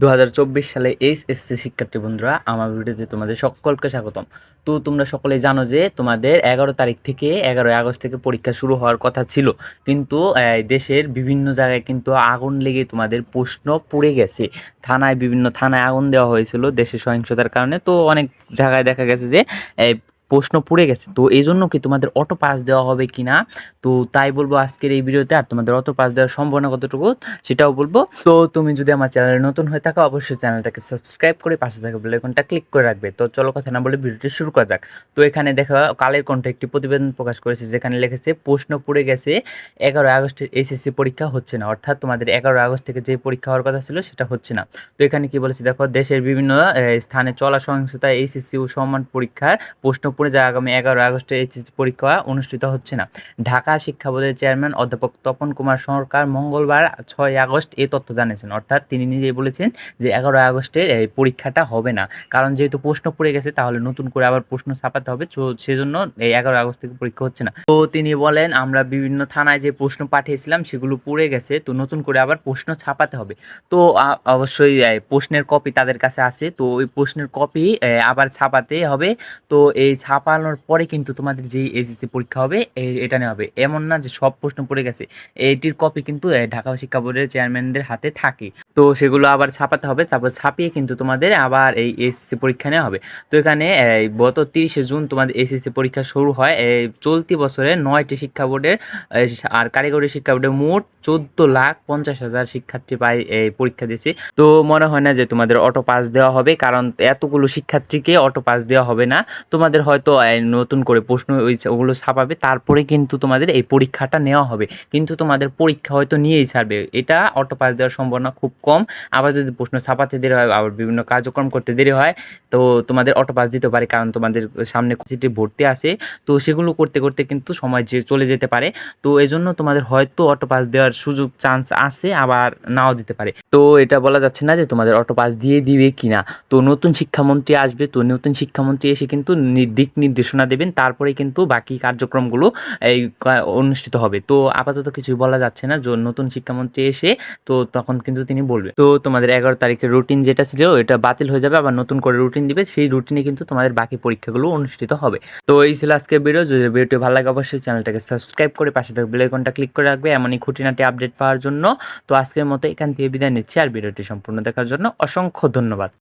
দু হাজার চব্বিশ সালে এইচএসসি শিক্ষার্থী বন্ধুরা, আমার ভিডিওতে তোমাদের সকলকে স্বাগতম। তো তোমরা সকলে জানো যে তোমাদের এগারো তারিখ থেকে এগারোই আগস্ট থেকে পরীক্ষা শুরু হওয়ার কথা ছিল। কিন্তু দেশের বিভিন্ন জায়গায় কিন্তু আগুন লেগে তোমাদের প্রশ্ন পুড়ে গেছে। থানায় বিভিন্ন থানায় আগুন দেওয়া হয়েছিল দেশের সহিংসতার কারণে। তো অনেক জায়গায় দেখা গেছে যে প্রশ্ন পড়ে গেছে। তো এই জন্য কি তোমাদের অটো পাস দেওয়া হবে কি না? তো তাই বলব আজকের এই ভিডিওতে আর তোমাদের অটো পাস দেওয়ার সম্ভাবনা কতটুকু সেটাও বলব। তো তুমি যদি আমার চ্যানেলে নতুন হয়ে থাকো, অবশ্যই চ্যানেলটাকে সাবস্ক্রাইব করে পাশে থাকা বেল আইকনটা ক্লিক করে রাখবে। তো চলো কথা না বলে ভিডিওটি শুরু করা যাক। তো এখানে দেখা কালের কণ্ঠে একটি প্রতিবেদন প্রকাশ করেছে, যেখানে লিখেছে, প্রশ্ন পড়ে গেছে, এগারো আগস্টের এইচএসসি পরীক্ষা হচ্ছে না। অর্থাৎ তোমাদের এগারো আগস্ট থেকে যে পরীক্ষা হওয়ার কথা ছিল, সেটা হচ্ছে না। তো এখানে কি বলেছে? দেখো, দেশের বিভিন্ন স্থানে চলা সহিংসতা এইচএসসি ও সম্মান পরীক্ষার প্রশ্ন পড়ে যা আগামী এগারো আগস্টে এইচএসসি পরীক্ষা অনুষ্ঠিত হচ্ছে না। ঢাকা শিক্ষা বোর্ডের চেয়ারম্যান অধ্যাপক তপন কুমার সরকার মঙ্গলবার ছয় আগস্ট এই তথ্য জানিয়েছেন। অর্থাৎ তিনি নিজেই বলেছেন যে এগারো আগস্টে এই পরীক্ষাটা হবে না। কারণ যেহেতু প্রশ্ন পড়ে গেছে, তাহলে নতুন করে আবার প্রশ্ন ছাপাতে হবে। সেজন্য এই এগারো আগস্ট থেকে পরীক্ষা হচ্ছে না। তো তিনি বলেন, আমরা বিভিন্ন থানায় যে প্রশ্ন পাঠিয়েছিলাম, সেগুলো পড়ে গেছে। তো নতুন করে আবার প্রশ্ন ছাপাতে হবে। তো অবশ্যই প্রশ্নের কপি তাদের কাছে আছে। তো ওই প্রশ্নের কপি আবার ছাপাতে হবে। তো এই ছাপানোর পরে কিন্তু তোমাদের যে এসএসসি পরীক্ষা হবে এটা নেওয়া হবে। এমন না যে সব প্রশ্ন পড়ে গেছে। এটির কপি কিন্তু ঢাকা শিক্ষা বোর্ডের চেয়ারম্যানদের হাতে থাকে। তো সেগুলো আবার ছাপাতে হবে, তারপর ছাপিয়ে কিন্তু তোমাদের আবার এই এসএসসি পরীক্ষা নেওয়া হবে। তো এখানে গত তিরিশে জুন তোমাদের এসএসসি পরীক্ষা শুরু হয় চলতি বছরে নয়টি শিক্ষা বোর্ডের আর কারিগরি শিক্ষা বোর্ডে মোট চোদ্দ লাখ পঞ্চাশ হাজার শিক্ষার্থী পায় এই পরীক্ষা দিয়েছে। তো মনে হয় না যে তোমাদের অটো পাস দেওয়া হবে, কারণ এতগুলো শিক্ষার্থীকে অটো পাস দেওয়া হবে না। তোমাদের হয়তো নতুন করে প্রশ্ন ওগুলো ছাপাবে, তারপরে কিন্তু তোমাদের এই পরীক্ষাটা নেওয়া হবে। কিন্তু তোমাদের পরীক্ষা হয়তো নিয়েই ছাড়বে, এটা অটো পাস দেওয়ার সম্ভাবনা খুব কম। আবার যদি প্রশ্ন ছাপাতে দেরি হয়, আবার বিভিন্ন কার্যক্রম করতে দেরি হয়, তো তোমাদের অটো পাস দিতে পারে, কারণ তোমাদের সামনে সিটি ভর্তি আছে। তো সেগুলো করতে করতে কিন্তু সময় যে চলে যেতে পারে। তো এজন্য তোমাদের হয়তো অটো পাস দেওয়ার সুযোগ চান্স আছে, আবার নাও দিতে পারে। তো এটা বলা যাচ্ছে না যে তোমাদের অটো পাস দিয়ে দিবে কিনা। তো নতুন শিক্ষামন্ত্রী আসবে, তো নতুন শিক্ষামন্ত্রী এসে কিন্তু নি- দিক নির্দেশনা দেবেন। তারপরে কিন্তু বাকি কার্যক্রমগুলো এই অনুষ্ঠিত হবে। তো আপাতত কিছুই বলা যাচ্ছে না নতুন শিক্ষামন্ত্রী এসে, তো তখন কিন্তু তিনি বলবে। তো তোমাদের এগারো তারিখের রুটিন যেটা ছিল এটা বাতিল হয়ে যাবে, আবার নতুন করে রুটিন দিবে, সেই রুটিনে কিন্তু তোমাদের বাকি পরীক্ষাগুলো অনুষ্ঠিত হবে। তো এই ছিল আজকে ভিডিও যদি ভিডিওটি ভালো লাগে, অবশ্যই চ্যানেলটাকে সাবস্ক্রাইব করে পাশে থাকবে বেলাইকনটা ক্লিক করে রাখবে। এমনই খুঁটিনাটি আপডেট পাওয়ার জন্য। তো আজকের মতো এখান থেকে বিদায় নিচ্ছি, আর ভিডিওটি সম্পূর্ণ দেখার জন্য অসংখ্য ধন্যবাদ।